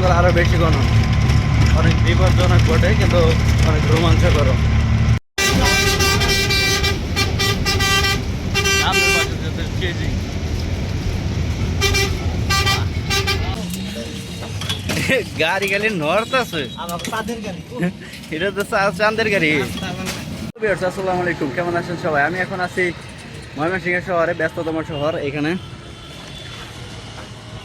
সুন্দর আরও বেশি ঘন অনেক বিপজ্জনক বটে, কিন্তু অনেক রোমাঞ্চকর। গাড়ি গালি আসসালামু আলাইকুম। কেমন আছেন সবাই? আমি এখন আছি ময়মনসিংহ শহরে, ব্যস্ততম শহর এখানে।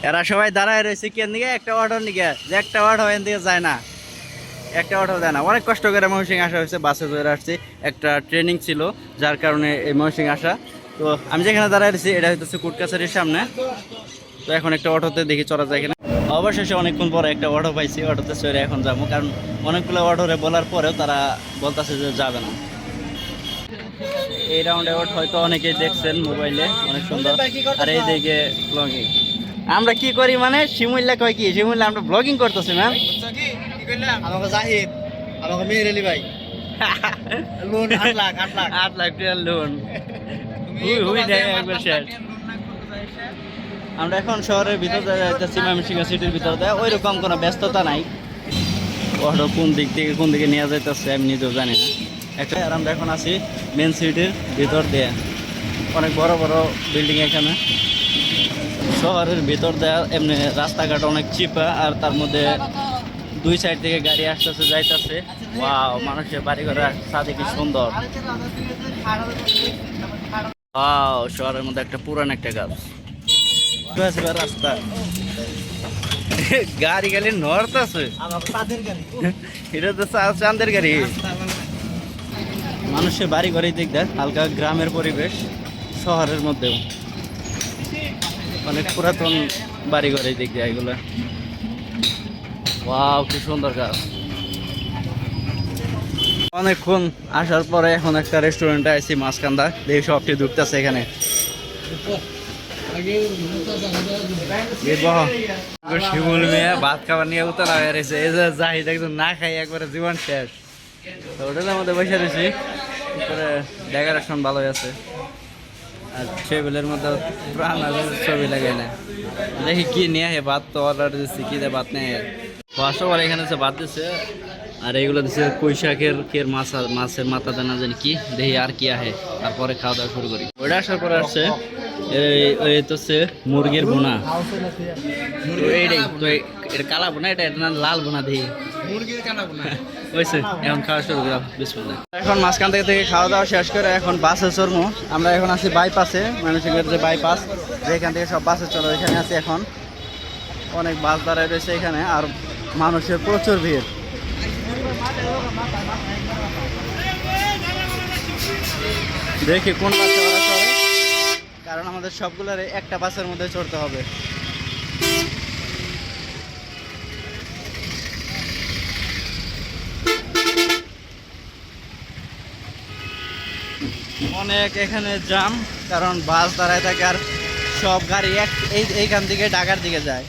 এরা সবাই দাঁড়ায় রয়েছে কেন দিকে একটা অটোর নিকে যে একটা অটো এন দিকে যায় না। একটা অটো যায় না। অনেক কষ্ট করে ময়মনসিংহ আসা হয়েছে, বাসে ধরে আসছি। একটা ট্রেনিং ছিল, যার কারণে এই ময়মনসিংহ আসা। তো আমি যেখানে দাঁড়ায় রয়েছি, এটা হচ্ছে কুটকাছারির সামনে। তো এখন একটা অটোতে দেখি চলা যায় কিনা। অবশেষে অনেকক্ষণ পরে একটা অটো পাইছি অটোতে চড়ে এখন যাব। কারণ অনেকগুলো অটোরে বলার পরেও তারা বলতেছে যে যাবে না। এই রাউন্ড অ্যাওয়ার্ড হয়তো অনেকেই দেখছেন মোবাইলে, অনেক সুন্দর। আর এই দিকে ব্লগিং আমরা কি করি মানে শিমুল্লা কয় কি? শিমুল্লা আমরা ব্লগিং করতেছি ম্যাম আমাকে জাহিদ আমাকে মেহের আলী ভাই। লোন আট লাখ আট লাখ। আট লাখ টাকার লোন। আমরা এখন শহরের ভিতর যাইতেছি ময়মনসিংহ সিটির ভিতর দেয়। ওই রকম কোনো ব্যস্ততা নাই। অটো কোন দিক থেকে কোন দিকে নিয়ে যাইতেছে আমি নিজেও জানি না। একটা আর আমরা এখন আছি মেন সিটির ভিতর দিয়ে। অনেক বড় বড় বিল্ডিং এখানে। শহরের ভিতর দেয়া, এমনি রাস্তাঘাট অনেক চিপা, আর তার মধ্যে দুই সাইড থেকে গাড়ি আসতেছে, যাইতেছে। ওয়াও, মানুষের বাড়ি ঘর সাথে কি সুন্দর। ওয়াও, শহরের মধ্যে একটা পুরান একটা গাছ। রাস্তা গাড়ি আছে এটা তো গাড়ি। মানুষের বাড়ি ঘরেই দেয় হালকা গ্রামের পরিবেশ, শহরের মধ্যেও। অনেক পুরাতন বাড়ি ঘরেই দিক দেয় এগুলো। ওয়াও, কি সুন্দর গাছ। অনেকক্ষণ আসার পরে এখন একটা রেস্টুরেন্টে আইছি মাঝখান্দা দেখি সবটি ঢুকতেছে এখানে। এই শিমুল মেয়ে ভাত খাবার নিয়ে উতলা হয়ে রয়েছে। এই যে জাহিদ একদম না খাই, একবারে জীবন শেষ। হোটেলের মধ্যে বসে রয়েছি। উপরে ডেকোরেশন ভালোই আছে। আর টেবিলের মধ্যে প্রাণ আছে ছবি লাগে না। দেখি কি নিয়ে আহে ভাত তো অর্ডার দিচ্ছি কি দেয় ভাত নেই পাঁচশো অফ এখানে হচ্ছে ভাত দিচ্ছে আর এইগুলো দিচ্ছে কই শাকের কের মাছ মাছের মাথা দানা জানি কি, দেখি আর কি আহে তারপরে খাওয়া দাওয়া শুরু করি। ওইটা আসার পরে আসছে এই তো হচ্ছে মুরগির বোনা। তো এইটাই তো এটা কালা বোনা এটা এটা লাল বোনা মুরগির হয়েছে এখন খাওয়া শুরু করা বিসমিল্লাহ। এখন মাঝখান থেকে থেকে খাওয়া দাওয়া শেষ করে এখন বাসে চড়বো আমরা এখন আছি বাইপাসে ময়মনসিংহের যে বাইপাস যেখান থেকে সব বাসে চলো এখানে আছি এখন। অনেক বাস দাঁড়ায় রয়েছে এখানে আর মানুষের প্রচুর ভিড়। দেখি কোন বাসে কারণ আমাদের সবগুলোর একটা বাসের মধ্যে চড়তে হবে। অনেক এখানে জাম, কারণ বাস দাঁড়ায় থাকে আর সব গাড়ি এক, এই, এইখান থেকে ঢাকার দিকে যায়।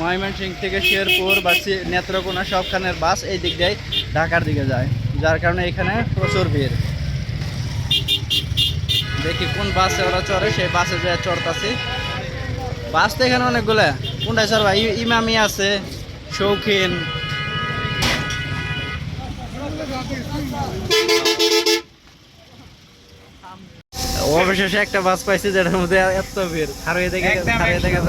ময়মনসিং থেকে শেরপুর বা নেত্রকোনা সবখানের বাস এই দিক দিয়ে ঢাকার দিকে যায়, যার কারণে এখানে প্রচুর ভিড়। দেখি কোন বাসে ওরা চড়ে সেই বাসে যে চড়তাছি। বাস তো এখানে অনেকগুলো। কোনটায় চড়বা? ই- ইমামি আছে শৌখিন। অবশেষে একটা বাস পাইছি যেটার মধ্যে এত ভিড়। হারিয়ে দেখে হারিয়ে। দেখা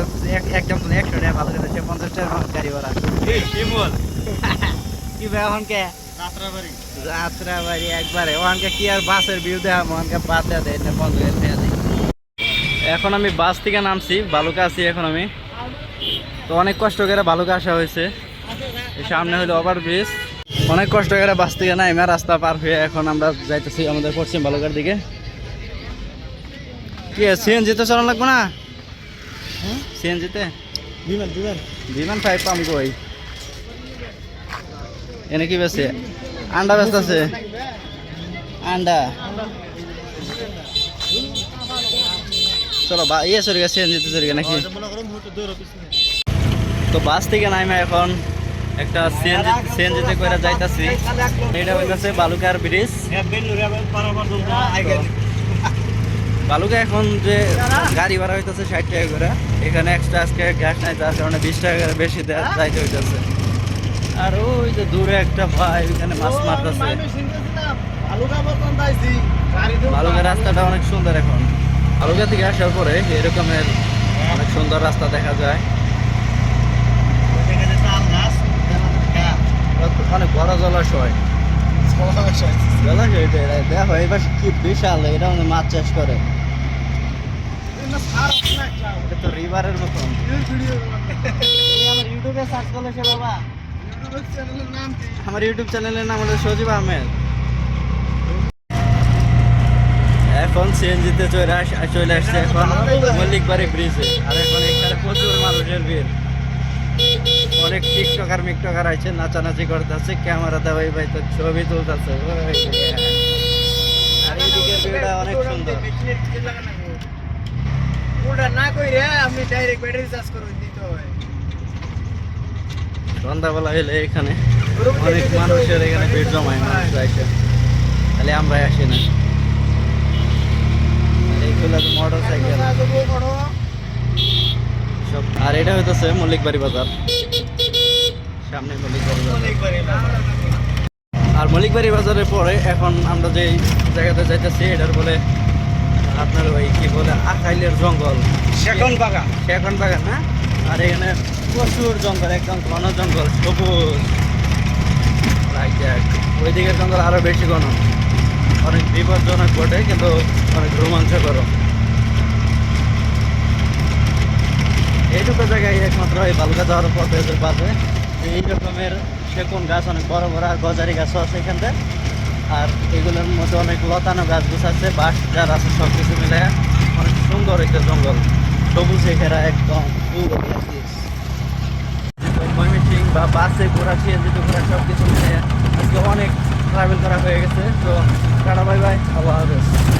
একশো টাকা ভালো করে পঞ্চাশ টাকা গাড়ি ভাড়া। কি ভাই যাত্রাবাড়ি যাত্রা বাড়ি একবারে। ওখানকে কি আর বাসের ভিউ দেওয়া ওখানকে বাদ দেওয়া দেয় বন্ধ করে দেওয়া দেয়। এখন আমি বাস থেকে নামছি বালুকা আছি এখন আমি। তো অনেক কষ্ট করে বালুকা আসা হয়েছে। সামনে হলো ওভার ব্রিজ অনেক কষ্ট করে বাস থেকে নাইমা রাস্তা পার হয়ে এখন আমরা যাইতেছি আমাদের পশ্চিম বালুকার দিকে। কি সিএনজিতে চালান লাগবো না? সিএনজিতে? বিমান বিমান। বিমান ফাইভ পাম কই? এনে কি বেছে আন্ডা ব্যস্ত আছে। আন্ডা। চলো, বা ইয়ে চলে গেছে সিএনজিতে চলে গেছে নাকি? তো বাস থেকে নামে এখন একটা সিএনজি সিএনজিতে করে যাইতাছি। এটা হইতাছে বালুকার ব্রিজ। বালুকা এখন যে গাড়ি ভাড়া হইতেছে ষাট টাকা করে, এখানে এক্সট্রা আজকে গ্যাস নাই যার কারণে বিশ টাকা বেশি যাইতে হইতেছে। আর ওই যে দূরে একটা ভাই ওইখানে মাছ মারতেছে। বালুকা রাস্তাটা অনেক সুন্দর এখন। বালুকা থেকে আসার পরে এরকমের অনেক সুন্দর রাস্তা দেখা যায়। অনেক বড় জলাশয়। দেখো এবার কি বিশাল এটা মাছ চাষ করে। তো রিভারের মতন। ইউটিউবে সার্চ করলে সে বাবা। আমার ইউটিউব চ্যানেলের নাম হলো সজীব আহমেদ। এখন সিএনজিতে চলে আস চলে আসছে এখন মল্লিকবাড়ি ব্রিজে আর এখন এখানে প্রচুর মানুষের ভিড়। অনেক টিকটকার মিকটকার আছে নাচানাচি করতেছে ক্যামেরা দেওয়াই ভাই তো ছবি তুলতেছে। ভিউটা অনেক সুন্দর। না কইরে আপনি ডাইরেক্ট ব্যাটারি চার্জ করুন দিতে হয়। সন্ধ্যাবেলা হলে এখানে অনেক মানুষের এখানে ভিড় জমায় মানুষ আসে তাহলে আমরা আসি না। আর এইগুলো মোটর সাইকেল সব আর এটা হইতেছে মল্লিকবাড়ি বাজার। সামনে মল্লিকবাড়ি বাজার। আর মল্লিকবাড়ি বাজারের পরে এখন আমরা যে জায়গাতে যাইতেছি এটার বলে আপনার ওই কি বলে আখাইলের জঙ্গল। সেকন বাগা এখন বাগান না আর এখানে প্রচুর জঙ্গল, একদম ঘন জঙ্গল, সবুজ. ওই দিকের জঙ্গল আরও বেশি ঘন। অনেক বিপজ্জনক বটে, কিন্তু অনেক রোমাঞ্চকর। এইটুকু জায়গায় একমাত্র এই বালুকা যাওয়ার পথে পাশে এই রকমের সেগুন গাছ, অনেক বড় বড় আর গজারি গাছও আছে এখানতে আর এগুলোর মধ্যে অনেক লতানো গাছ গুছ আছে, বাঁশ যার আছে সব কিছু মিলে অনেক সুন্দর একটা জঙ্গল। সবুজে ঘেরা একদম। ময়মনসিং বা বাসে ঘোরা সিএনজিতে ঘোরা সব কিছু মিলে আজকে অনেক ট্রাভেল করা হয়ে গেছে তো টাটা বাই বাই হাফেজ